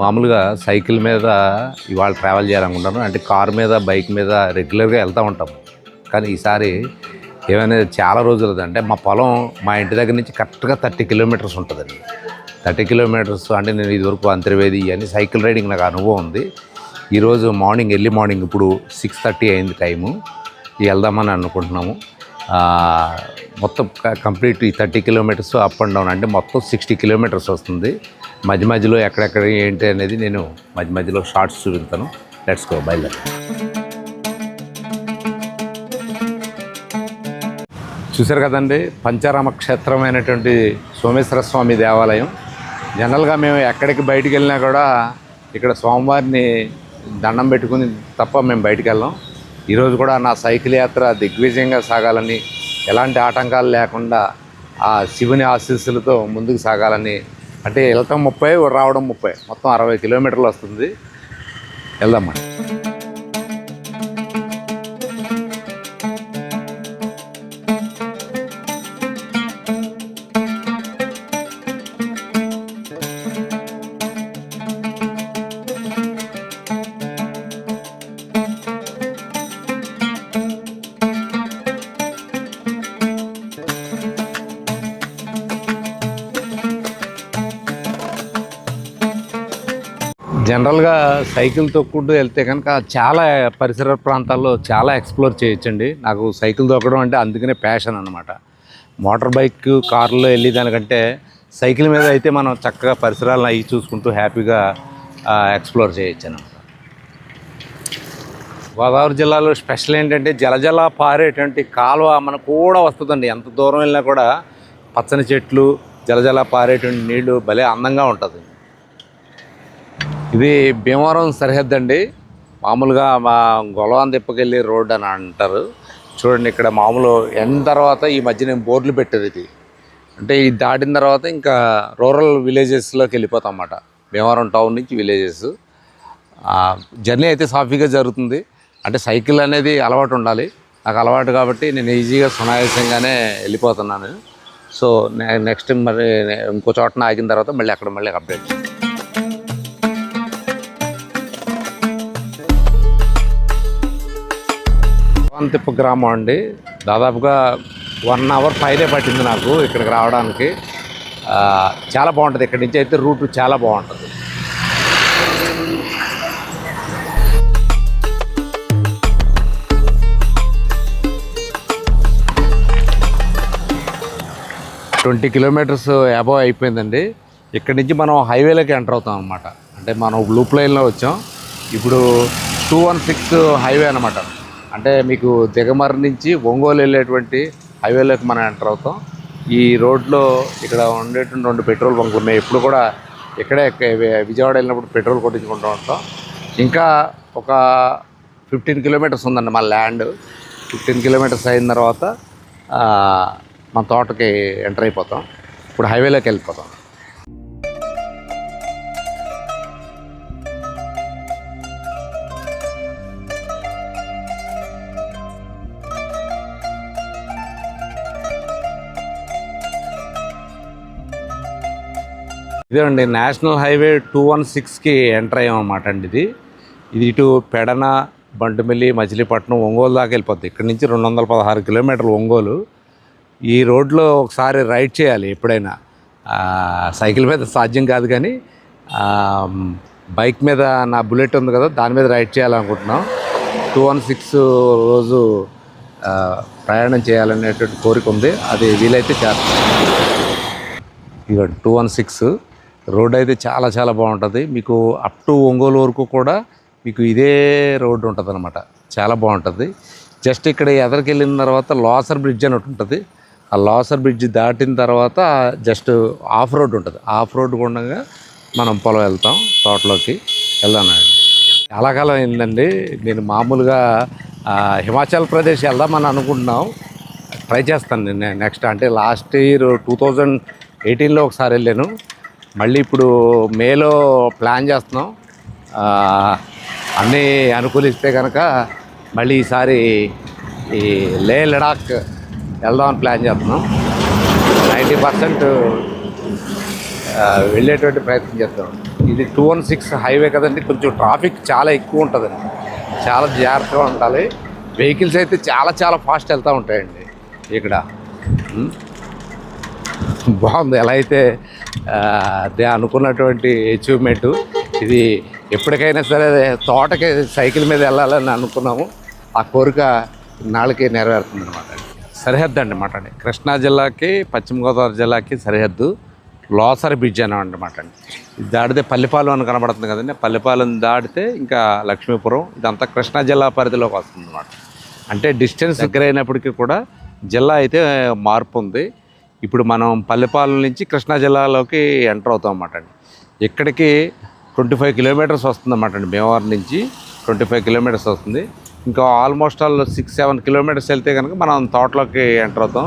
మామూలుగా సైకిల్ మీద ఇవాళ ట్రావెల్ చేయాలనుకుంటాను అంటే కారు మీద బైక్ మీద రెగ్యులర్గా వెళ్తూ ఉంటాం. కానీ ఈసారి ఏమైనా చాలా రోజులది. అంటే మా పొలం మా ఇంటి దగ్గర నుంచి కరెక్ట్గా థర్టీ కిలోమీటర్స్ ఉంటుందండి. థర్టీ కిలోమీటర్స్ అంటే నేను ఇదివరకు అంతర్వేది ఇవన్నీ సైకిల్ రైడింగ్ నాకు అనుభవం ఉంది. ఈరోజు మార్నింగ్ ఎర్లీ మార్నింగ్ ఇప్పుడు సిక్స్ థర్టీ అయింది టైము వెళ్దామని అనుకుంటున్నాము. మొత్తం కంప్లీట్ ఈ thirty kilometres up and down అంటే మొత్తం సిక్స్టీ కిలోమీటర్స్ వస్తుంది. మధ్య మధ్యలో ఎక్కడెక్కడ ఏంటి అనేది నేను మధ్య మధ్యలో షార్ట్స్ చూపిస్తాను. లెట్స్ గో బయలుదేరి. చూశారు కదండి పంచారామ క్షేత్రమైనటువంటి సోమేశ్వర స్వామి దేవాలయం. జనరల్గా మేము ఎక్కడికి బయటికి వెళ్ళినా కూడా ఇక్కడ స్వామివారిని దండం పెట్టుకుని తప్ప మేము బయటికి వెళ్ళాం. ఈరోజు కూడా నా సైకిల్ యాత్ర దిగ్విజయంగా సాగాలని ఎలాంటి ఆటంకాలు లేకుండా ఆ శివుని ఆశీస్సులతో ముందుకు సాగాలని అంటే వెళ్తాం ముప్పై రావడం ముప్పై. మొత్తం అరవై కిలోమీటర్లు వస్తుంది. వెళ్దామా జనరల్గా సైకిల్ తొక్కుంటూ వెళ్తే కనుక చాలా పరిసర ప్రాంతాల్లో చాలా ఎక్స్ప్లోర్ చేయొచ్చండి. నాకు సైకిల్ తొక్కడం అంటే అందుకనే ప్యాషన్ అనమాట మోటార్ బైక్ కారులో వెళ్ళి దానికంటే సైకిల్ మీద అయితే మనం చక్కగా పరిసరాలను అవి చూసుకుంటూ హ్యాపీగా ఎక్స్ప్లోర్ చేయొచ్చు అనమాట గోదావరి జిల్లాలో స్పెషల్ ఏంటంటే జలజల పారేటువంటి కాలువ మనకు కూడా వస్తుందండి. ఎంత దూరం వెళ్ళినా కూడా పచ్చని చెట్లు జలజల పారేటువంటి నీళ్ళు భలే అందంగా ఉంటుంది. ఇది భీమవరం సరిహద్దు అండి మామూలుగా మా గొలవాన్ తిప్పకెళ్ళి రోడ్ అని అంటారు. చూడండి ఇక్కడ మామూలు ఎండ్ తర్వాత ఈ మధ్య నేను బోర్డులు పెట్టారు ఇది. అంటే ఇది దాటిన తర్వాత ఇంకా రూరల్ విలేజెస్లోకి వెళ్ళిపోతాం అన్నమాట. భీమవరం టౌన్ నుంచి విలేజెస్. జర్నీ అయితే సాఫీగా జరుగుతుంది. అంటే సైకిల్ అనేది అలవాటు ఉండాలి. నాకు అలవాటు కాబట్టి నేను ఈజీగా సునాయాసంగానే వెళ్ళిపోతున్నాను. సో నెక్స్ట్ మరి ఇంకో చోటన ఆగిన తర్వాత మళ్ళీ అక్కడ మళ్ళీ అప్డేట్ తిప్ప గ్రామం అండి. దాదాపుగా వన్ అవర్ పైనే పట్టింది నాకు ఇక్కడికి రావడానికి. చాలా బాగుంటుంది ఇక్కడి నుంచి అయితే రూట్ చాలా బాగుంటుంది. ట్వంటీ కిలోమీటర్స్ అబవ్ అయిపోయిందండి. ఇక్కడి నుంచి మనం హైవేలోకి ఎంటర్ అవుతాం అనమాట అంటే మనం లూప్ లైన్లో వచ్చాం. ఇప్పుడు టూ వన్ సిక్స్ హైవే అనమాట అంటే మీకు దిగమర నుంచి ఒంగోలు వెళ్ళేటువంటి హైవేలోకి మనం ఎంటర్ అవుతాం. ఈ రోడ్లో ఇక్కడ ఉండేటువంటి రెండు పెట్రోల్ బంకులు ఉన్నాయి. ఇప్పుడు కూడా ఇక్కడే విజయవాడ వెళ్ళినప్పుడు పెట్రోల్ కొట్టించుకుంటూ ఉంటాం. ఇంకా ఒక ఫిఫ్టీన్ కిలోమీటర్స్ ఉందండి మా ల్యాండ్. ఫిఫ్టీన్ కిలోమీటర్స్ అయిన తర్వాత మా మన తోటకి ఎంటర్ అయిపోతాం. ఇప్పుడు హైవేలోకి వెళ్ళిపోతాం. ఇదేనండి నేషనల్ హైవే టూ వన్ సిక్స్కి ఎంటర్ అయ్యామన్నమాట అండి ఇది. ఇది ఇటు పెడన బంటుమిల్లి మచిలీపట్నం ఒంగోలు దాకా వెళ్ళిపోద్ది. ఇక్కడ నుంచి రెండు వందల పదహారు కిలోమీటర్లు ఒంగోలు. ఈ రోడ్లో ఒకసారి రైడ్ చేయాలి ఎప్పుడైనా. సైకిల్ మీద సాధ్యం కాదు కానీ బైక్ మీద నా బుల్లెట్ ఉంది కదా దాని మీద రైడ్ చేయాలనుకుంటున్నాం. టూ వన్ సిక్స్ రోజు ప్రయాణం చేయాలనేటువంటి కోరిక ఉంది. అది వీలైతే చేస్తాం. ఇక టూ వన్ సిక్స్ రోడ్ అయితే చాలా చాలా బాగుంటుంది. మీకు అప్ టు ఒంగోలు వరకు కూడా మీకు ఇదే రోడ్డు ఉంటుంది అనమాట చాలా బాగుంటుంది. జస్ట్ ఇక్కడ ఎదరికి వెళ్ళిన తర్వాత లాసర్ బ్రిడ్జ్ అని ఒకటి ఉంటుంది. ఆ లాసర్ బ్రిడ్జ్ దాటిన తర్వాత జస్ట్ ఆఫ్ రోడ్ ఉంటుంది. ఆఫ్ రోడ్ గుండగా మనం పొలం వెళ్తాం తోటలోకి వెళ్దామండి చాలా కాలం అయిందండి. నేను మామూలుగా హిమాచల్ ప్రదేశ్ వెళ్దామని అనుకుంటున్నాం. ట్రై చేస్తాను నేను నెక్స్ట్ అంటే లాస్ట్ ఇయర్ టూ థౌజండ్ ఎయిటీన్లో ఒకసారి వెళ్ళాను. మళ్ళీ ఇప్పుడు మేలో ప్లాన్ చేస్తున్నాం. అన్నీ అనుకూలిస్తే కనుక మళ్ళీ ఈసారి ఈ లే లడాక్ వెళ్దామని ప్లాన్ చేస్తున్నాం. నైంటీ పర్సెంట్ వెళ్ళేటువంటి ప్రయత్నం చేస్తాం. ఇది టూ వన్ సిక్స్ హైవే కదండి కొంచెం ట్రాఫిక్ చాలా ఎక్కువ ఉంటుందండి. చాలా జాగ్రత్తగా ఉండాలి. వెహికల్స్ అయితే చాలా చాలా ఫాస్ట్ వెళ్తూ ఉంటాయండి ఇక్కడ. బాగుంది. ఎలా అయితే అదే అనుకున్నటువంటి అచీవ్మెంట్ ఇది ఎప్పటికైనా సరే తోటకి సైకిల్ మీద వెళ్ళాలని అనుకున్నాము. ఆ కోరిక నాళ్ళకి నెరవేరుతుంది అనమాట సరిహద్దు అండి మాట అండి. కృష్ణా జిల్లాకి పశ్చిమ గోదావరి జిల్లాకి సరిహద్దు. లోసరి బ్రిడ్జ్ అని అనమాట అండి. ఇది దాటితే పల్లిపాలెం అని కనబడుతుంది కదండి. పల్లిపాలెం దాటితే ఇంకా లక్ష్మీపురం. ఇదంతా కృష్ణా జిల్లా పరిధిలోకి వస్తుంది అనమాట అంటే డిస్టెన్స్ దగ్గర అయినప్పటికీ కూడా జిల్లా అయితే మార్పు ఉంది. ఇప్పుడు మనం పల్లెపాలెం నుంచి కృష్ణా జిల్లాలోకి ఎంటర్ అవుతాం అన్నమాట అండి. ఇక్కడికి ట్వంటీ ఫైవ్ కిలోమీటర్స్ వస్తుంది అన్నమాట అండి. భీమవరం నుంచి ట్వంటీ ఫైవ్ కిలోమీటర్స్ వస్తుంది. ఇంకా almost all six seven kilometres వెళ్తే కనుక మనం తోటలోకి ఎంటర్ అవుతాం.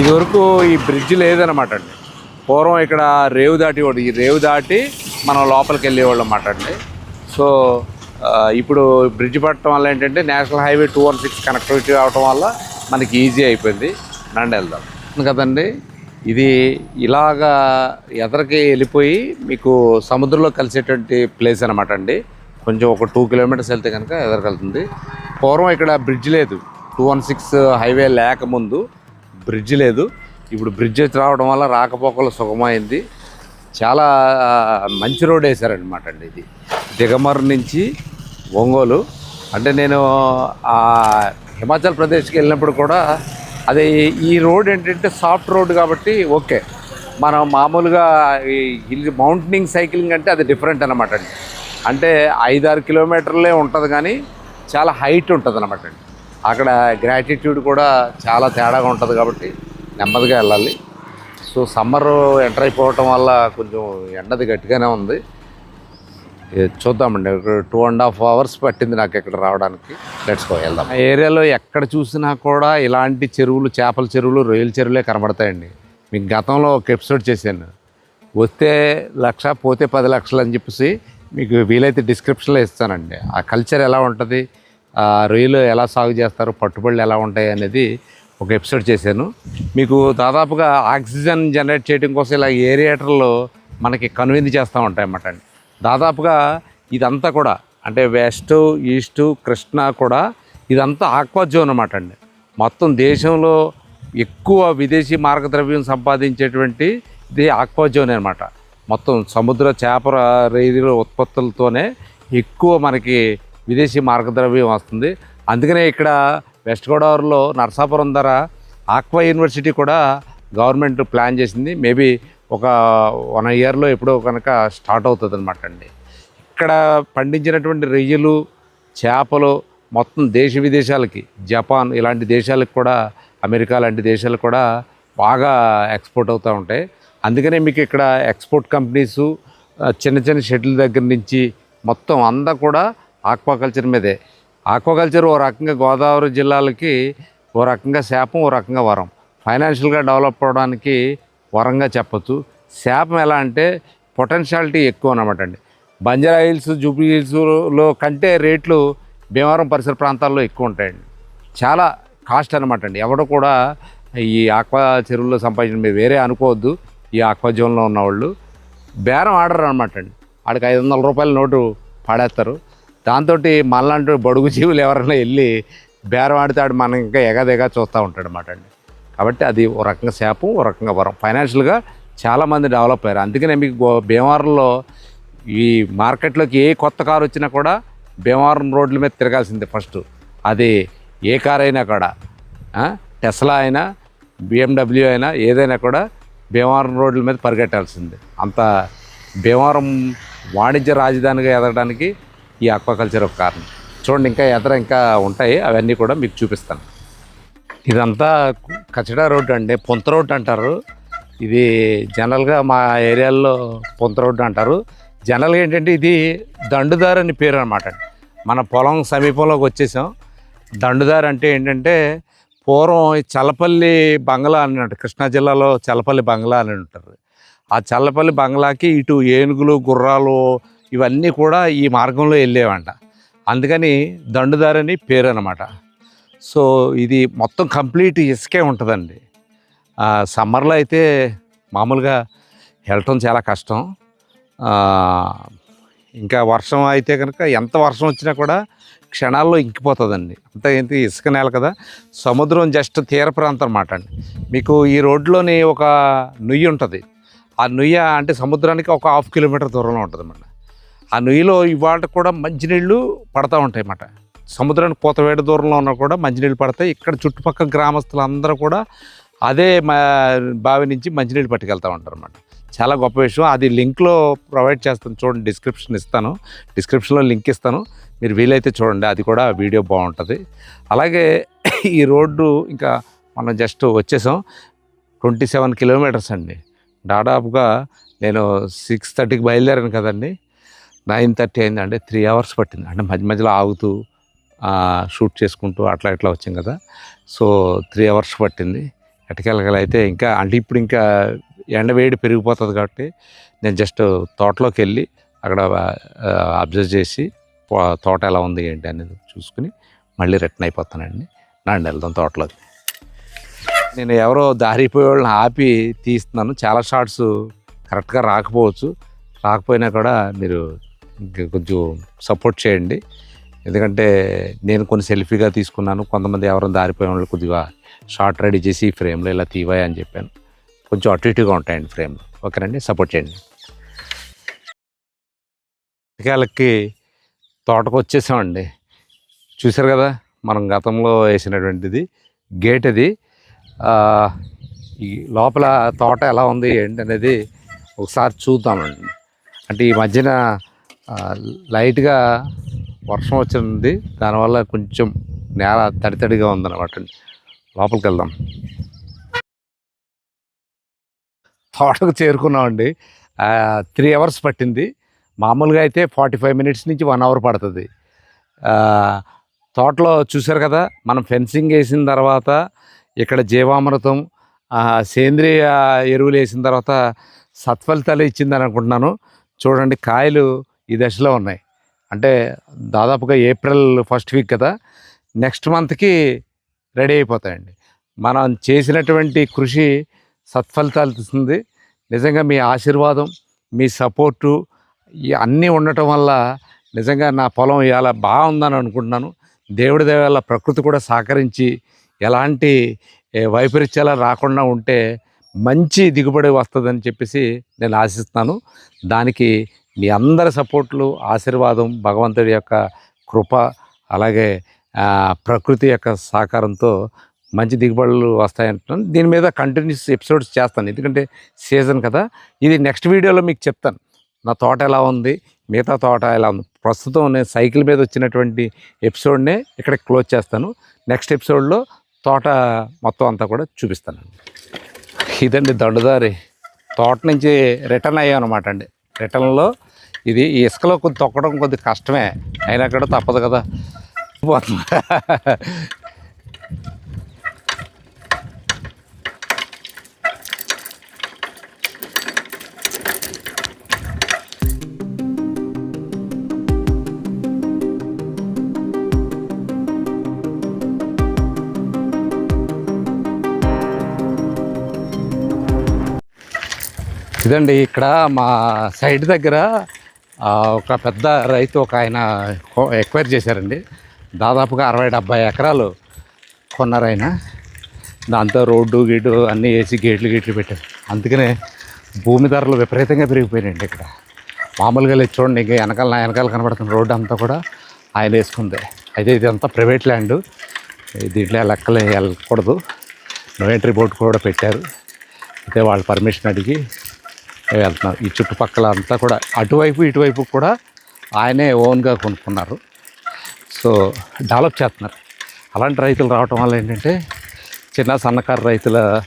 ఇదివరకు ఈ బ్రిడ్జ్ లేదనమాట అండి. పూర్వం ఇక్కడ రేవు దాటి ఈ రేవు దాటి మనం లోపలికి వెళ్ళేవాళ్ళు అన్నమాట అండి. సో ఇప్పుడు బ్రిడ్జ్ పట్టడం వల్ల ఏంటంటే national highway two one six connectivity అవడం వల్ల మనకి ఈజీ అయిపోయింది. నండి వెళ్దాం. కదండి. ఇది ఇలాగా ఎదరికి వెళ్ళిపోయి మీకు సముద్రంలో కలిసేటువంటి ప్లేస్ అనమాట అండి. కొంచెం ఒక టూ కిలోమీటర్స్ వెళ్తే కనుక ఎదరికి వెళ్తుంది. పూర్వం ఇక్కడ బ్రిడ్జ్ లేదు. టూ వన్ సిక్స్ హైవే లేకముందు బ్రిడ్జ్ లేదు. ఇప్పుడు బ్రిడ్జ్ రావడం వల్ల రాకపోకలు సుగమైంది చాలా మంచి రోడ్ వేశారనమాట అండి ఇది. దిగమర్ నుంచి ఒంగోలు. అంటే నేను హిమాచల్ ప్రదేశ్కి వెళ్ళినప్పుడు కూడా అదే ఈ రోడ్ ఏంటంటే సాఫ్ట్ రోడ్ కాబట్టి ఓకే. మనం మామూలుగా ఈ హిల్ మౌంటైనింగ్ సైక్లింగ్ అంటే అది డిఫరెంట్ అనమాట అండి. అంటే ఐదారు కిలోమీటర్లే ఉంటుంది కానీ చాలా హైట్ ఉంటుంది అనమాట అండి. అక్కడ గ్రాటిట్యూడ్ కూడా చాలా తేడాగా ఉంటుంది కాబట్టి నెమ్మదిగా వెళ్ళాలి. సో సమ్మర్ ఎంటర్ అయిపోవటం వల్ల కొంచెం ఎండది గట్టిగానే ఉంది. చూద్దామండి. టూ అండ్ హాఫ్ అవర్స్ పట్టింది నాకు ఇక్కడ రావడానికి. లెట్స్ గో వెళ్దాం. ఏరియాలో ఎక్కడ చూసినా కూడా ఇలాంటి చెరువులు చేపల చెరువులు రొయ్యల చెరువులే కనబడతాయండి. మీకు గతంలో ఒక ఎపిసోడ్ చేశాను. వస్తే లక్ష పోతే పది లక్షలు అని చెప్పేసి మీకు వీలైతే డిస్క్రిప్షన్లో ఇస్తానండి. ఆ కల్చర్ ఎలా ఉంటుంది? ఆ రొయ్యలు ఎలా సాగు చేస్తారు? పట్టుబడులు ఎలా ఉంటాయి అనేది ఒక ఎపిసోడ్ చేశాను. మీకు దాదాపుగా ఆక్సిజన్ జనరేట్ చేయడం కోసం ఇలా ఏరియేటర్లు మనకి కనువిందు చేస్తూ ఉంటాయి అన్నమాట అండి. దాదాపుగా ఇదంతా కూడా అంటే వెస్ట్ ఈస్ట్ కృష్ణా కూడా ఇదంతా ఆక్వా జోన్ అనమాట అండి. మొత్తం దేశంలో ఎక్కువ విదేశీ మార్గద్రవ్యం సంపాదించేటువంటి ఇది ఆక్వా జోన్ అనమాట మొత్తం సముద్ర చేపల రైతుల ఉత్పత్తులతోనే ఎక్కువ మనకి విదేశీ మార్గద్రవ్యం వస్తుంది. అందుకనే ఇక్కడ వెస్ట్ గోదావరిలో నరసాపురం ధర ఆక్వా యూనివర్సిటీ కూడా గవర్నమెంట్ ప్లాన్ చేసింది. మేబీ ఒక వన్ ఇయర్లో ఎప్పుడో కనుక స్టార్ట్ అవుతుంది అనమాట అండి. ఇక్కడ పండించినటువంటి రొయ్యలు చేపలు మొత్తం దేశ విదేశాలకి జపాన్ ఇలాంటి దేశాలకు కూడా అమెరికా లాంటి దేశాలకు కూడా బాగా ఎక్స్పోర్ట్ అవుతూ ఉంటాయి. అందుకనే మీకు ఇక్కడ ఎక్స్పోర్ట్ కంపెనీసు చిన్న చిన్న షెడ్యూల్ దగ్గర నుంచి మొత్తం అంతా కూడా ఆక్వాకల్చర్ మీదే. ఆక్వాకల్చర్ ఓ రకంగా గోదావరి జిల్లాలకి ఓ రకంగా శాపం ఓ రకంగా వరం. ఫైనాన్షియల్గా డెవలప్ అవడానికి వరంగా చెప్పొచ్చు. శాపం ఎలా అంటే పొటెన్షియాలిటీ ఎక్కువ అనమాట అండి. బంజారా హిల్స్ జూబ్లీ హిల్స్లో కంటే రేట్లు భీమవరం పరిసర ప్రాంతాల్లో ఎక్కువ ఉంటాయండి. చాలా కాస్ట్ అనమాట అండి. ఎవడు కూడా ఈ ఆక్వా చెరువుల్లో సంపాదించిన మీరు వేరే అనుకోవద్దు. ఈ ఆక్వా జోన్లో ఉన్నవాళ్ళు బేరం ఆడరు అనమాట అండి. ఆడికి ఐదు వందల రూపాయల నోటు పాడేస్తారు. దాంతో మళ్ళంటూ బడుగు జీవులు ఎవరైనా వెళ్ళి బేరం ఆడితే ఆడు మనం ఇంకా ఎగదెగా చూస్తూ ఉంటాడు అనమాట అండి. కాబట్టి అది ఓ రకంగా శాపం ఓ రకంగా వరం. ఫైనాన్షియల్గా చాలామంది డెవలప్ అయ్యారు. అందుకనే మీకు భీమవరంలో ఈ మార్కెట్లోకి ఏ కొత్త కారు వచ్చినా కూడా భీమవరం రోడ్ల మీద తిరగాల్సిందే ఫస్ట్ అది ఏ కార్ అయినా కూడా టెస్లా అయినా బిఎండబ్ల్యూ అయినా ఏదైనా కూడా భీమవరం రోడ్ల మీద పరిగెట్టాల్సిందే. అంత భీమవరం వాణిజ్య రాజధానిగా ఎదగడానికి ఈ ఆక్వాకల్చర్ ఒక కారణం. చూడండి ఇంకా ఎదర ఇంకా ఉంటాయి. అవన్నీ కూడా మీకు చూపిస్తాను. ఇదంతా కచడా రోడ్డు అండి పొంత రోడ్డు అంటారు. ఇది జనరల్గా మా ఏరియాలో పొంత రోడ్డు అంటారు. జనరల్గా ఏంటంటే ఇది దండుదారు అని పేరు అనమాట మన పొలం సమీపంలోకి వచ్చేసాం. దండుదారు అంటే ఏంటంటే పూర్వం చల్లపల్లి బంగ్లా అని ఉంటుంది కృష్ణా జిల్లాలో చల్లపల్లి బంగ్లా అని ఉంటారు ఆ చల్లపల్లి బంగ్లాకి ఇటు ఏనుగులు గుర్రాలు ఇవన్నీ కూడా ఈ మార్గంలో వెళ్ళేవంట. అందుకని దండుదారని పేరు అనమాట సో ఇది మొత్తం కంప్లీట్ ఇసుకే ఉంటుందండి. సమ్మర్లో అయితే మామూలుగా వెళ్ళటం చాలా కష్టం. ఇంకా వర్షం అయితే కనుక ఎంత వర్షం వచ్చినా కూడా క్షణాల్లో ఇంకిపోతుందండి. అంత ఏంటి ఇసుక నేల కదా. సముద్రం జస్ట్ తీర ప్రాంతం అన్నమాట అండి. మీకు ఈ రోడ్లోని ఒక నుయ్యి ఉంటుంది. ఆ నుయ్య అంటే సముద్రానికి ఒక హాఫ్ కిలోమీటర్ దూరంలో ఉంటుంది అన్నమాట ఆ నుయ్యిలో ఇవాళ కూడా మంచినీళ్ళు పడతా ఉంటాయి అన్నమాట సముద్రానికి పోతవేడ దూరంలో ఉన్నా కూడా మంచినీళ్ళు పడతాయి. ఇక్కడ చుట్టుపక్కల గ్రామస్తులందరూ కూడా అదే మా బావి నుంచి మంచినీళ్ళు పట్టుకెళ్తూ ఉంటారు అనమాట చాలా గొప్ప విషయం. అది లింక్లో ప్రొవైడ్ చేస్తాను. చూడండి డిస్క్రిప్షన్ ఇస్తాను. డిస్క్రిప్షన్లో లింక్ ఇస్తాను. మీరు వీలైతే చూడండి అది కూడా వీడియో బాగుంటుంది. అలాగే ఈ రోడ్డు ఇంకా మనం జస్ట్ వచ్చేసాం. ట్వంటీ సెవెన్ కిలోమీటర్స్ అండి. దాదాపుగా నేను సిక్స్ థర్టీకి బయలుదేరాను కదండి. నైన్ థర్టీ అయిందండి. త్రీ అవర్స్ పట్టింది. అంటే మధ్య మధ్యలో ఆగుతూ షూట్ చేసుకుంటూ అట్లా ఇట్లా వచ్చాం కదా. సో త్రీ అవర్స్ పట్టింది. ఎటకెళ్ళగలైతే ఇంకా అంటే ఇప్పుడు ఇంకా ఎండ వేడి పెరిగిపోతుంది కాబట్టి నేను జస్ట్ తోటలోకి వెళ్ళి అక్కడ అబ్జర్వ్ చేసి తోట ఎలా ఉంది ఏంటి అనేది చూసుకుని మళ్ళీ రిటర్న్ అయిపోతానండి. నాండి వెళ్దాం తోటలోకి. నేను ఎవరో దారిపోయే వాళ్ళని ఆపి తీస్తున్నాను. చాలా షార్ట్స్ కరెక్ట్గా రాకపోవచ్చు. రాకపోయినా కూడా మీరు కొంచెం సపోర్ట్ చేయండి. ఎందుకంటే నేను కొన్ని సెల్ఫీగా తీసుకున్నాను. కొంతమంది ఎవరైనా దారిపోయిన వాళ్ళు కొద్దిగా షార్ట్ రెడీ చేసి ఈ ఫ్రేమ్లో ఇలా తీవాయి అని చెప్పాను. కొంచెం అటు ఇటుగా ఉంటాయండి ఫ్రేమ్లు. ఓకేనండి? సపోర్ట్ చేయండి. ఇటుకాలకి తోటకు వచ్చేసామండి. చూసారు కదా? మనం గతంలో వేసినటువంటిది. గేట్ అది. ఈ లోపల తోట ఎలా ఉంది ఏంటి అనేది ఒకసారి చూద్దామండి. అంటే ఈ మధ్యన లైట్గా వర్షం వచ్చింది. దానివల్ల కొంచెం నేల తడి తడిగా ఉందన్నమాట లోపలికి వెళ్దాం. తోటకు చేరుకున్నామండి త్రీ అవర్స్ పట్టింది. మామూలుగా అయితే ఫార్టీ ఫైవ్ మినిట్స్ నుంచి వన్ అవర్ పడుతుంది. తోటలో చూశారు కదా మనం ఫెన్సింగ్ వేసిన తర్వాత ఇక్కడ జీవామృతం సేంద్రియ ఎరువులు వేసిన తర్వాత సత్ఫలితాలు ఇచ్చిందని అనుకుంటున్నాను. చూడండి కాయలు ఈ దశలో ఉన్నాయి. అంటే దాదాపుగా ఏప్రిల్ ఫస్ట్ వీక్ కదా నెక్స్ట్ మంత్కి రెడీ అయిపోతాయండి. మనం చేసినటువంటి కృషి సత్ఫలితాలు ఇస్తుంది నిజంగా మీ ఆశీర్వాదం మీ సపోర్టు అన్నీ ఉండటం వల్ల నిజంగా నా పొలం ఇలా బాగుందని అనుకుంటున్నాను. దేవుడి దేవాల ప్రకృతి కూడా సహకరించి ఎలాంటి వైపరీత్యాలు రాకుండా ఉంటే మంచి దిగుబడి వస్తుందని చెప్పేసి నేను ఆశిస్తున్నాను. దానికి మీ అందరి సపోర్ట్లు ఆశీర్వాదం భగవంతుడి యొక్క కృప అలాగే ప్రకృతి యొక్క సహకారంతో మంచి దిగుబడులు వస్తాయంటున్నాను. దీని మీద కంటిన్యూస్ ఎపిసోడ్స్ చేస్తాను. ఎందుకంటే సీజన్ కదా. ఇది నెక్స్ట్ వీడియోలో మీకు చెప్తాను. నా తోట ఎలా ఉంది? మిగతా తోట ఎలా ఉంది? ప్రస్తుతం నేను సైకిల్ మీద వచ్చినటువంటి ఎపిసోడ్నే ఇక్కడ క్లోజ్ చేస్తాను. నెక్స్ట్ ఎపిసోడ్లో తోట మొత్తం అంతా కూడా చూపిస్తాను. ఇదండి దండుదారి. తోట నుంచి రిటర్న్ అయ్యాం అనమాట అండి రిటర్న్లో ఇది ఈ ఇసుకలో కొద్ది తొక్కడం కొద్ది కష్టమే అయినా కూడా తప్పదు కదా పోతుంది. ఇదండి ఇక్కడ మా సైడ్ దగ్గర ఒక పెద్ద రైతు ఒక ఆయన ఎక్వైర్ చేశారండి. దాదాపుగా అరవై డెబ్బై ఎకరాలు కొన్నారు ఆయన. దాంతో రోడ్డు గీటు అన్నీ వేసి గేట్లు గేట్లు పెట్టారు. అందుకనే భూమి ధరలు విపరీతంగా పెరిగిపోయినాయండి ఇక్కడ. మామూలుగా లేదు చూడండి ఇంకా వెనకాల నా వెనకాల కనబడుతున్న రోడ్డు అంతా కూడా ఆయన వేసుకుంది. అయితే ఇదంతా ప్రైవేట్ ల్యాండ్. దీంట్లో లెక్కలు వెళ్ళకూడదు. నో ఎంట్రీ బోర్డు కూడా పెట్టారు. అయితే వాళ్ళు పర్మిషన్ అడిగి వెళ్తున్నారు. ఈ చుట్టుపక్కల అంతా కూడా అటువైపు ఇటువైపు కూడా ఆయనే ఓన్గా కొనుక్కున్నారు. సో డెవలప్ చేస్తున్నారు. అలాంటి రైతులు రావటం వల్ల ఏంటంటే చిన్న సన్నకారు రైతుల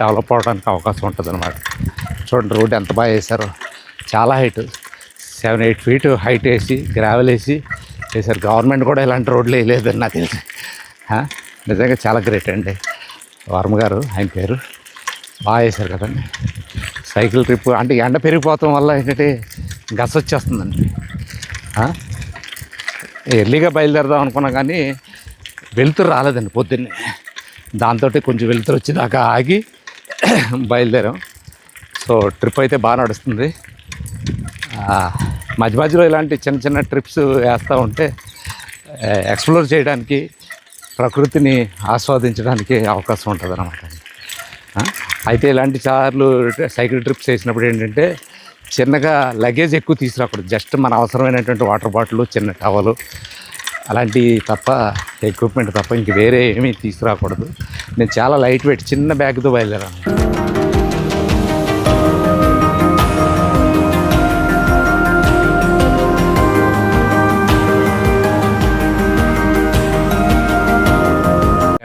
డెవలప్ అవడానికి అవకాశం ఉంటుంది అనమాట చూడండి రోడ్డు ఎంత బాగా వేశారో. చాలా height. Seven eight feet height వేసి గ్రావెల్ వేసి వేశారు. గవర్నమెంట్ కూడా ఇలాంటి రోడ్లు వేయలేదని నాకు తెలిసి. నిజంగా చాలా గ్రేట్ అండి. వర్మ గారు ఆయన పేరు బాగా వేశారు కదండి. సైకిల్ ట్రిప్ అంటే ఎండ పెరిగిపోవటం వల్ల ఏంటంటే గస వచ్చేస్తుందండి. ఎర్లీగా బయలుదేరదాం అనుకున్నా కానీ వెలుతురు రాలేదండి పొద్దున్నే. దాంతో కొంచెం వెలుతురు వచ్చేదాకా ఆగి బయలుదేరాం. సో ట్రిప్ అయితే బాగా నడుస్తుంది. మధ్య మధ్యలో ఇలాంటి చిన్న చిన్న ట్రిప్స్ వేస్తూ ఉంటే ఎక్స్ప్లోర్ చేయడానికి ప్రకృతిని ఆస్వాదించడానికి అవకాశం ఉంటుంది అన్నమాట అయితే ఇలాంటి సార్లు సైకిల్ ట్రిప్స్ వేసినప్పుడు ఏంటంటే చిన్నగా లగేజ్ ఎక్కువ తీసుకురాకూడదు. జస్ట్ మన అవసరమైనటువంటి వాటర్ బాటిల్ చిన్న టవలు అలాంటివి తప్ప ఎక్విప్మెంట్ తప్ప ఇంక వేరే ఏమీ తీసుకురాకూడదు. నేను చాలా లైట్ వెయిట్ చిన్న బ్యాగ్తో బయలుదేరాను.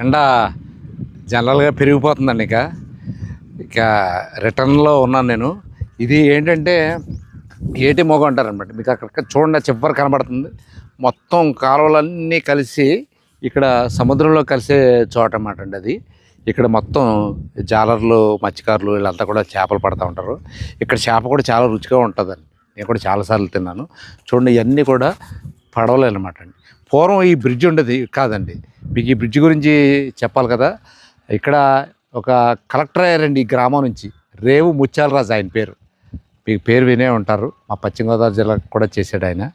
ఎండ జనరల్గా పెరిగిపోతుందండి ఇక. ఇక రిటర్న్లో ఉన్నాను నేను. ఇది ఏంటంటే ఏటి మొగ అంటారనమాట. మీకు అక్కడ చూడండి చివరి కనబడుతుంది. మొత్తం కాలువలన్నీ కలిసి ఇక్కడ సముద్రంలో కలిసే చోట అన్నమాట అండి అది. ఇక్కడ మొత్తం జాలర్లు మత్స్యకారులు వీళ్ళంతా కూడా చేపలు పడుతూ ఉంటారు. ఇక్కడ చేప కూడా చాలా రుచిగా ఉంటుందండి. నేను కూడా చాలాసార్లు తిన్నాను. చూడండి ఇవన్నీ కూడా పడవలు అనమాట అండి. పూర్వం ఈ బ్రిడ్జ్ ఉండేది కాదండి. మీకు ఈ బ్రిడ్జ్ గురించి చెప్పాలి కదా. ఇక్కడ ఒక కలెక్టర్ అయ్యారండి ఈ గ్రామం నుంచి. రేవు ముత్యాలరాజు ఆయన పేరు. మీకు పేరు వినే ఉంటారు. మా పశ్చిమ గోదావరి జిల్లాకు కూడా చేశాడు ఆయన.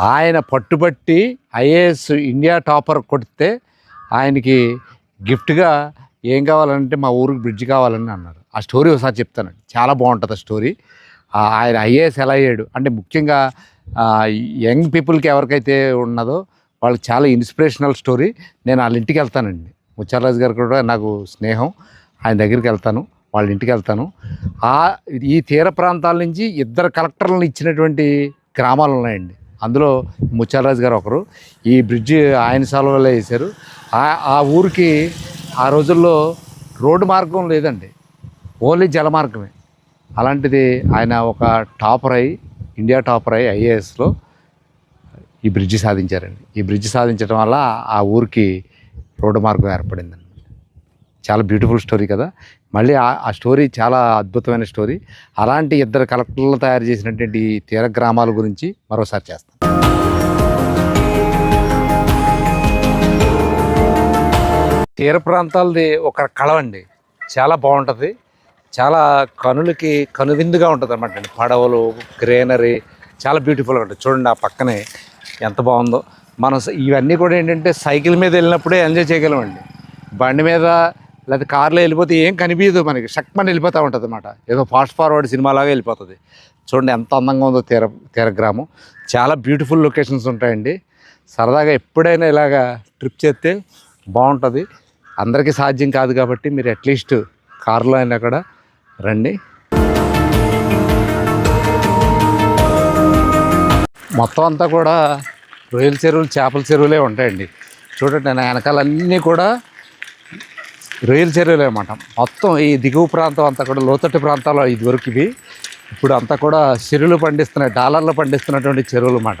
ఆయన పట్టుబట్టి ఐఏఎస్ ఇండియా టాపర్ కొడితే ఆయనకి గిఫ్ట్గా ఏం కావాలంటే మా ఊరికి బ్రిడ్జ్ కావాలని అన్నారు. ఆ స్టోరీ ఒకసారి చెప్తానండి చాలా బాగుంటుంది ఆ స్టోరీ. ఆయన ఐఏఎస్ ఎలా అయ్యాడు? అంటే ముఖ్యంగా యంగ్ పీపుల్కి ఎవరికైతే ఉన్నదో వాళ్ళకి చాలా ఇన్స్పిరేషనల్ స్టోరీ. నేను వాళ్ళ ఇంటికి వెళ్తానండి. ముచ్చారాజు గారు కూడా నాకు స్నేహం. ఆయన దగ్గరికి వెళ్తాను వాళ్ళ ఇంటికి వెళ్తాను. ఆ ఈ తీర ప్రాంతాల నుంచి ఇద్దరు కలెక్టర్లను ఇచ్చినటువంటి గ్రామాలు ఉన్నాయండి. అందులో ముచ్చారాజు గారు ఒకరు. ఈ బ్రిడ్జి ఆయన సాల్వలో వేశారు. ఆ ఊరికి ఆ రోజుల్లో రోడ్డు మార్గం లేదండి. ఓన్లీ జల మార్గమే. అలాంటిది ఆయన ఒక టాపర్ అయి ఇండియా టాపర్ అయి ఐఏఎస్లో ఈ బ్రిడ్జి సాధించారండి. ఈ బ్రిడ్జి సాధించడం వల్ల ఆ ఊరికి రోడ్డు మార్గం ఏర్పడిందండి చాలా బ్యూటిఫుల్ స్టోరీ కదా. మళ్ళీ ఆ స్టోరీ చాలా అద్భుతమైన స్టోరీ అలాంటి ఇద్దరు కలెక్టర్లు తయారు చేసినటువంటి తీర గ్రామాల గురించి మరోసారి చేస్తాం. తీర ప్రాంతాలది ఒక కళవండి చాలా బాగుంటుంది. చాలా కనులకి కనువిందుగా ఉంటుంది అనమాట పడవలు గ్రీనరీ చాలా బ్యూటిఫుల్గా ఉంటుంది. చూడండి ఆ పక్కనే ఎంత బాగుందో. మనం ఇవన్నీ కూడా ఏంటంటే సైకిల్ మీద వెళ్ళినప్పుడే ఎంజాయ్ చేయగలమండి. బండి మీద లేదా కార్లో వెళ్ళిపోతే ఏం కనిపించదు మనకి షక్మని వెళ్ళిపోతూ ఉంటుంది అనమాట ఏదో ఫాస్ట్ ఫార్వర్డ్ సినిమాలాగా వెళ్ళిపోతుంది. చూడండి ఎంత అందంగా ఉందో తీర తీరగ్రామం. చాలా బ్యూటిఫుల్ లొకేషన్స్ ఉంటాయండి. సరదాగా ఎప్పుడైనా ఇలాగా ట్రిప్ చేస్తే బాగుంటుంది. అందరికీ సాధ్యం కాదు కాబట్టి మీరు అట్లీస్ట్ కారులో అయినా కూడా రండి. మొత్తం అంతా కూడా రొయ్యల చెరువులు చేపల చెరువులే ఉంటాయండి. చూడండి నా వెనకాలన్నీ కూడా రొయ్యల చెరువులే అన్నమాట. మొత్తం ఈ దిగువ ప్రాంతం అంతా కూడా లోతట్టు ప్రాంతాల్లో ఇదివరకు ఇవి. ఇప్పుడు అంతా కూడా చెరువులు పండిస్తున్నాయి డాలర్లు పండిస్తున్నటువంటి చెరువులు అన్నమాట.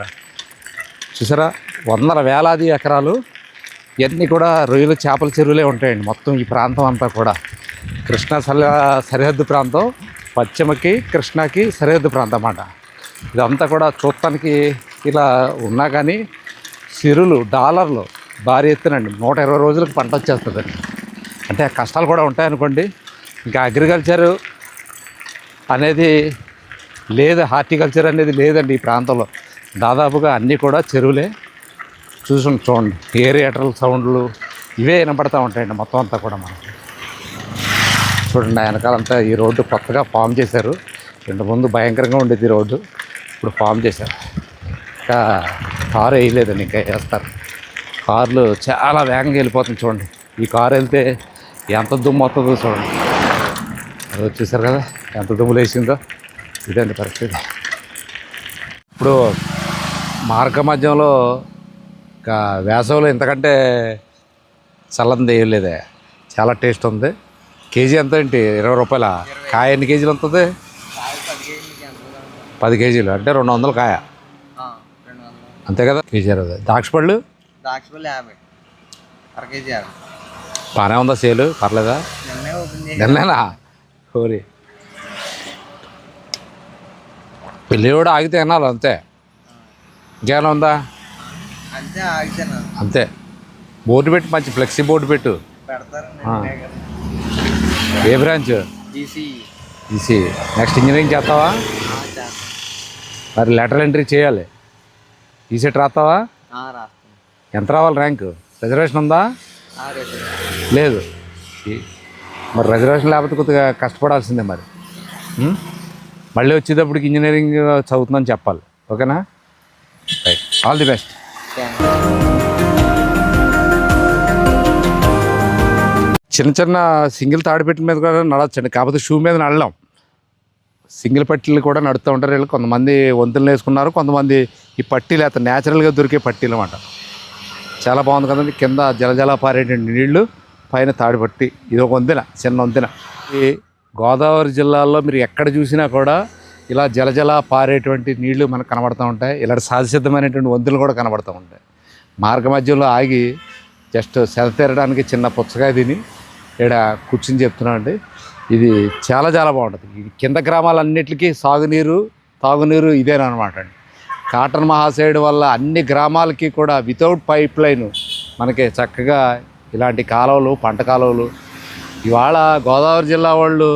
చూసారా? వందల వేలాది ఎకరాలు ఇవన్నీ కూడా రొయ్యలు చేపల చెరువులే ఉంటాయండి మొత్తం ఈ ప్రాంతం అంతా కూడా. కృష్ణా సరి సరిహద్దు ప్రాంతం పశ్చిమకి కృష్ణాకి సరిహద్దు ప్రాంతం అన్నమాట. ఇదంతా కూడా చూడటానికి ఇలా ఉన్నా కానీ సిరులు డాలర్లు భారీ ఎత్తునండి. నూట ఇరవై రోజులకు పంట వచ్చేస్తుందండి అంటే కష్టాలు కూడా ఉంటాయనుకోండి. ఇంకా అగ్రికల్చరు అనేది లేదు హార్టికల్చర్ అనేది లేదండి ఈ ప్రాంతంలో. దాదాపుగా అన్నీ కూడా చెరువులే. చూసి చూడండి. ఏరియేటర్ల సౌండ్లు ఇవే వినపడతా ఉంటాయండి మొత్తం అంతా కూడా మనకి. చూడండి వెనకాలంతా ఈ రోడ్డు కొత్తగా ఫామ్ చేశారు. ఇంతకుముందు భయంకరంగా ఉండేది ఈ రోడ్డు. ఇప్పుడు ఫామ్ చేశారు. ఇంకా కారు వేయలేదండి ఇంకా వేస్తారు. కార్లు చాలా వేగంగా వెళ్ళిపోతుంది చూడండి. ఈ కారు వెళ్తే ఎంత దుమ్ము వస్తుందో చూడండి. అది వచ్చేసారు కదా ఎంత దుమ్ము లేచిందో. ఇదండి పరిస్థితి. ఇప్పుడు మార్గ మధ్యంలో ఇంకా వేసవిలో ఇంతకంటే చల్లంది ఏం లేదే. చాలా టేస్ట్ ఉంది. కేజీ ఎంత ఏంటి? ఇరవై రూపాయల కాయ ఎన్ని కేజీలు ఉంటుంది పది కేజీలు అంటే రెండు వందలు కాయ. అంతే కదా కేజీ ఇరవై ద్రాక్ష పళ్ళు? యాభై. అర కేజీ యాభై. బాగానే ఉందా సేలు? పర్లేదా? నిన్నేనా? కోరి పెళ్ళి కూడా ఆగితే అన్నారు అంతే. ఇంకేమైనా ఉందా? అంతే అంతే. బోర్డు పెట్టు మంచి ఫ్లెక్సీ బోర్డు పెట్టు. ఏ బ్రాంచ్? ఈసీ. నెక్స్ట్ ఇంజనీరింగ్ చేస్తావా? మరి లెటర్ ఎంట్రీ చేయాలి. ఈ సెట్ రాస్తావా? ఎంత రావాలి ర్యాంకు రిజర్వేషన్ ఉందా? లేదు. మరి రిజర్వేషన్ లేకపోతే కొద్దిగా కష్టపడాల్సిందే మరి? మళ్ళీ వచ్చేటప్పటికి ఇంజనీరింగ్ చదువుతుందని చెప్పాలి. ఓకేనా? రైట్ ఆల్ ది బెస్ట్ చిన్న చిన్న సింగిల్ తాడిపెట్టిన మీద కూడా నడవచ్చండి. కాకపోతే షూ మీద నడలేం. సింగిల్ పట్టీలు కూడా నడుతూ ఉంటారు వీళ్ళు. కొంతమంది వంతులు వేసుకున్నారు కొంతమంది ఈ పట్టీలు అయితే న్యాచురల్గా దొరికే పట్టీలు అన్నమాట. చాలా బాగుంది కదండి కింద జలజల పారేటువంటి నీళ్ళు పైన తాడిపట్టి ఇది ఒక వంతెన చిన్న వంతెన. ఈ గోదావరి జిల్లాలో మీరు ఎక్కడ చూసినా కూడా ఇలా జలజల పారేటువంటి నీళ్ళు మనకు కనబడుతూ ఉంటాయి. ఇలాంటి సహజసిద్ధమైనటువంటి వంతులు కూడా కనబడుతూ ఉంటాయి. మార్గ మధ్యలో ఆగి జస్ట్ సెల తీరడానికి చిన్న పుచ్చకాయ తిని ఇక్కడ కూర్చుని చెప్తున్నానండి. ఇది చాలా చాలా బాగుంటుంది. ఇది కింద గ్రామాలన్నిటికీ సాగునీరు తాగునీరు ఇదేనమాట అండి. కాటన్ మహాశయుడు వల్ల అన్ని గ్రామాలకి కూడా వితౌట్ పైప్ లైన్ మనకి చక్కగా ఇలాంటి కాలువలు పంట కాలువలు. ఇవాళ గోదావరి జిల్లా వాళ్ళు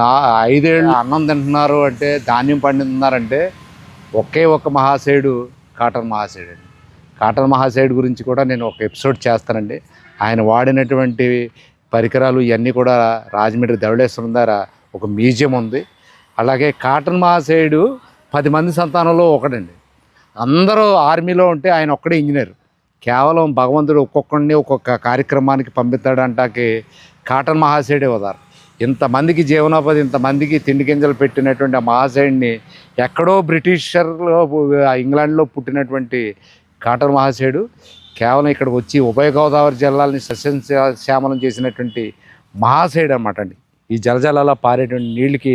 నా ఐదేళ్ళు అన్నం తింటున్నారు అంటే ధాన్యం పండిస్తున్నారంటే ఒకే ఒక్క మహాశయుడు కాటన్ మహాశయుడు అండి. కాటన్ మహాశయుడు గురించి కూడా నేను ఒక ఎపిసోడ్ చేస్తానండి. ఆయన వాడినటువంటి పరికరాలు ఇవన్నీ కూడా రాజమండ్రి ధవళేశ్వరం దగ్గర ఒక మ్యూజియం ఉంది. అలాగే కాటన్ మహాశయుడు పది మంది సంతానంలో ఒకడండి. అందరూ ఆర్మీలో ఉంటే ఆయన ఒక్కడే ఇంజనీర్. కేవలం భగవంతుడు ఒక్కొక్కడిని ఒక్కొక్క కార్యక్రమానికి పంపిస్తాడంటాకి కాటన్ మహాశయుడే ఉదారు ఇంతమందికి జీవనోపాధి ఇంతమందికి తిండి గింజలు పెట్టినటువంటి ఆ మహాశయుడిని ఎక్కడో బ్రిటిషర్లో ఇంగ్లాండ్లో పుట్టినటువంటి కాటన్ మహాశయుడు. కేవలం ఇక్కడికి వచ్చి ఉభయ గోదావరి జిల్లాలని సస్యశ్యామలం చేసినటువంటి మహాశయుడు అనమాట అండి. ఈ జలజలాల పారేటువంటి నీళ్ళకి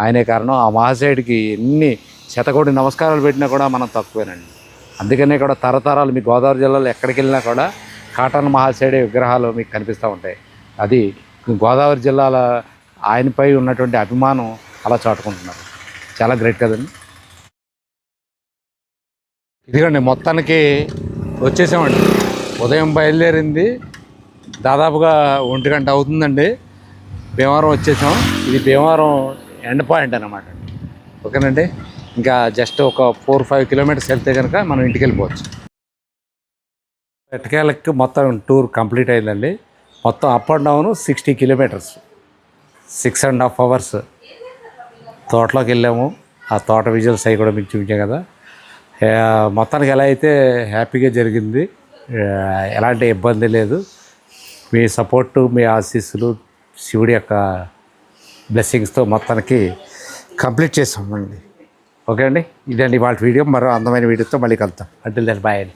ఆయనే కారణం. ఆ మహాశయుడికి ఎన్ని శతకోటి నమస్కారాలు పెట్టినా కూడా మనం తక్కువేనండి. అందుకనే కూడా తరతరాలు మీ గోదావరి జిల్లాలో ఎక్కడికి వెళ్ళినా కూడా కాటన్ మహాశయుడి విగ్రహాలు మీకు కనిపిస్తూ ఉంటాయి. అది గోదావరి జిల్లాల ఆయనపై ఉన్నటువంటి అభిమానం అలా చాటుకుంటున్నారు. చాలా గ్రేట్ కదండి. ఇదిగోండి మొత్తానికి వచ్చేసామండి. ఉదయం బయలుదేరింది. దాదాపుగా ఒంటి గంట అవుతుందండి. భీమవరం వచ్చేసాం. ఇది భీమవరం ఎండ్ పాయింట్ అనమాట ఓకేనండి? ఇంకా జస్ట్ ఒక ఫోర్ ఫైవ్ కిలోమీటర్స్ వెళ్తే కనుక మనం ఇంటికి వెళ్ళిపోవచ్చు ఎట్టకేళ్ళకి మొత్తం టూర్ కంప్లీట్ అయిందండి. మొత్తం up and down sixty kilometres. Six and half hours తోటలోకి వెళ్ళాము. ఆ తోట విజువల్స్ అవి కూడా మీకు చూపించాం కదా. మొత్తానికి ఎలా అయితే హ్యాపీగా జరిగింది ఎలాంటి ఇబ్బంది లేదు. మీ సపోర్టు మీ ఆశీస్సులు శివుడి యొక్క బ్లెస్సింగ్స్తో మొత్తానికి కంప్లీట్ చేసామండి. ఓకే అండి ఇదండి వాళ్ళ వీడియో. మరో అందమైన వీడియోతో మళ్ళీ కలుద్దాం. అంటే దాని బాయ్ అండి